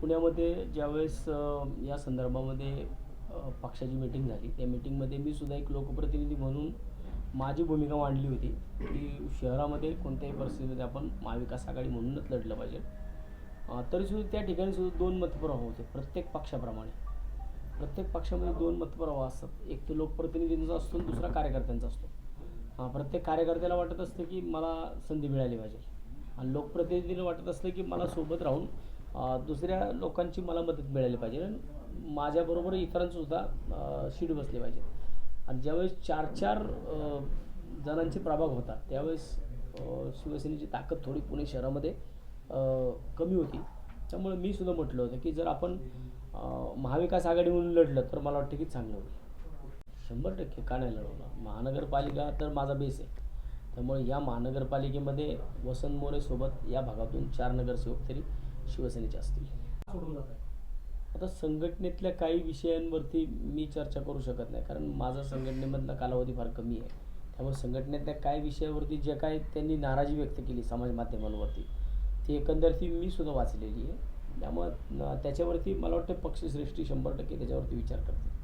पुण्यामध्ये ज्यावेळेस या संदर्भामध्ये पक्षाची मीटिंग झाली त्या मीटिंगमध्ये मी सुद्धा एक लोकप्रतिनिधी म्हणून माझी भूमिका मांडली होती की शहरामध्ये कोणत्याही परिस्थितीमध्ये आपण महाविकास आघाडी म्हणूनच लढलं पाहिजे. तरीसुद्धा त्या ठिकाणी सुद्धा दोन मतप्रवाह होते प्रत्येक पक्षाप्रमाणे. प्रत्येक पक्षामध्ये दोन मतप्रवाह असतात. एक तर लोकप्रतिनिधींचा असतो आणि दुसरा कार्यकर्त्यांचा असतो. प्रत्येक कार्यकर्त्याला वाटत असतं की मला संधी मिळाली पाहिजे. आणि लोकप्रतिनिधीला वाटत असतं की मला सोबत राहून दुसऱ्या लोकांची मला मदत मिळाली पाहिजे. माझ्याबरोबर इतरांसुद्धा अ, शीट बसले पाहिजे. आणि ज्यावेळेस चार चार जणांचे प्रभाग होता त्यावेळेस शिवसेनेची ताकद थोडी पुणे शहरामध्ये कमी होती. त्यामुळे मी सुद्धा म्हटलं होतं की जर आपण महाविकास आघाडी म्हणून लढलं तर मला वाटतं की चांगलं होईल. शंभर टक्के का नाही लढवलं? महानगरपालिका तर माझा बेस आहे. त्यामुळे या महानगरपालिकेमध्ये वसंत मोरेसोबत या भागातून चार नगरसेवक तरी शिवसेनेचे असतील. सोडून जात आहे आता संघटनेतल्या काही विषयांवरती मी चर्चा करू शकत नाही कारण माझा संघटनेमधला कालावधी फार कमी आहे. त्यामुळे संघटनेतल्या काही विषयावरती जे काय त्यांनी नाराजी व्यक्त केली समाज माध्यमांवरती ती एकंदर ती मी सुद्धा वाचलेली आहे. त्यामुळे त्याच्यावरती मला वाटतं पक्षश्रेष्ठी शंभर टक्के त्याच्यावरती विचार करते